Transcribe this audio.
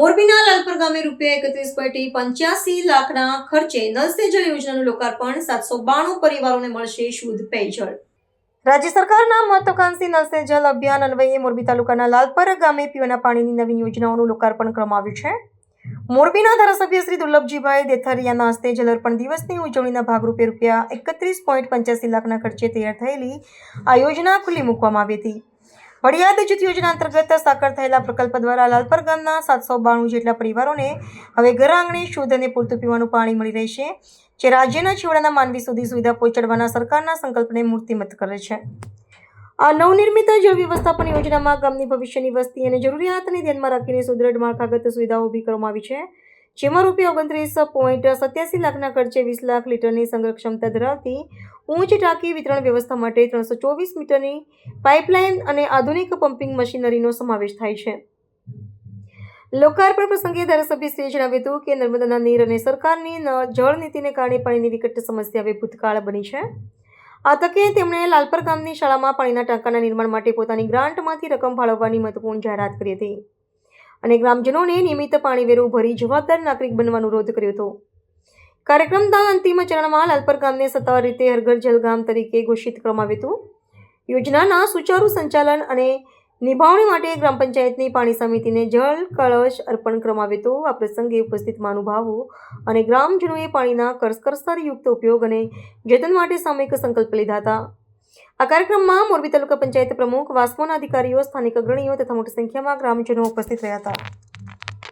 મોરબીના લાલપર ગામે રૂપિયા એકત્રીસ પોઈન્ટ પંચ્યાસી લાખના ખર્ચે નલ જલ યોજનાનું લોકાર્પણ સાતસો બાણું પરિવારોને મળશે શુદ્ધ પેયજળ. રાજ્ય સરકારના મહત્વાકાંક્ષી નલ જલ અભિયાન અન્વયે મોરબી તાલુકાના લાલપર ગામે પીવાના પાણીની નવીન યોજનાઓનું લોકાર્પણ કરવામાં આવ્યું છે. મોરબીના ધારાસભ્ય શ્રી દુર્લભજીભાઈ દેથારિયાના હસ્તે જલર્પણ દિવસની ઉજવણીના ભાગરૂપે રૂપિયા એકત્રીસ પોઈન્ટ પંચ્યાસી લાખના ખર્ચે તૈયાર થયેલી આ યોજના ખુલ્લી મૂકવામાં આવી હતી. વડિયાદ જૂથ યોજના અંતર્ગત સાકાર થયેલા પ્રકલ્પ દ્વારા લાલપર ગામના સાતસો બાણું જેટલા પરિવારોને હવે ઘર આંગણે શુદ્ધ અને પૂરતું પીવાનું પાણી મળી રહેશે, જે રાજ્યના છેવાડાના માનવી સુધી સુવિધા પહોંચાડવાના સરકારના સંકલ્પને મૂર્તિમત કરે છે. આ નવનિર્મિત જળ વ્યવસ્થાપન યોજનામાં ગામની ભવિષ્યની વસ્તી અને જરૂરિયાતને ધ્યાનમાં રાખીને સુદૃઢ માળખાગત સુવિધાઓ ઊભી કરવામાં આવી છે. જેમાં રૂપિયા ઓગણત્રીસ પોઈન્ટ સત્યાસી લાખના ખર્ચે વીસ લાખ લીટરની સંગ્રહ ક્ષમતા ધરાવતી ઊંચ ટાંકી વિતરણ વ્યવસ્થા માટે ત્રણસો ચોવીસ મીટરની પાઇપલાઇન અને આધુનિક પમ્પિંગ મશીનરીનો સમાવેશ થાય છે. લોકાર્પણ પ્રસંગે ધારાસભ્યશ્રીએ જણાવ્યું હતું કે નર્મદાના નીર અને સરકારની જળ નીતિને કારણે પાણીની વિકટ સમસ્યા હવે ભૂતકાળ બની છે. આ તકે તેમણે લાલપર ગામની શાળામાં પાણીના ટાંકાના નિર્માણ માટે પોતાની ગ્રાન્ટમાંથી રકમ ફાળવવાની મહત્વપૂર્ણ જાહેરાત કરી હતી. અને ગ્રામજનોને નિયમિત પાણી વેરું ભરી જવાબદાર નાગરિક બનવાનો અનુરોધ કર્યો હતો. કાર્યક્રમના અંતિમ ચરણમાં લાલપર ગામને સત્તાવાર રીતે હરઘર જલગામ તરીકે ઘોષિત કરવામાં આવ્યું હતું. યોજનાના સુચારુ સંચાલન અને નિભાવણી માટે ગ્રામ પંચાયતની પાણી સમિતિને જળ કળશ અર્પણ કરવામાં આવ્યો હતો. આ પ્રસંગે ઉપસ્થિત મહાનુભાવો અને ગ્રામજનોએ પાણીના કરસ્કરસરયુક્ત ઉપયોગ અને જતન માટે સામૂહિક સંકલ્પ લીધા હતા. આ કાર્યક્રમમાં મોરબી તાલુકા પંચાયત પ્રમુખ વાસ્મોના અધિકારીઓ, સ્થાનિક અગ્રણીઓ તથા મોટી સંખ્યામાં ગ્રામજનો ઉપસ્થિત રહ્યા હતા.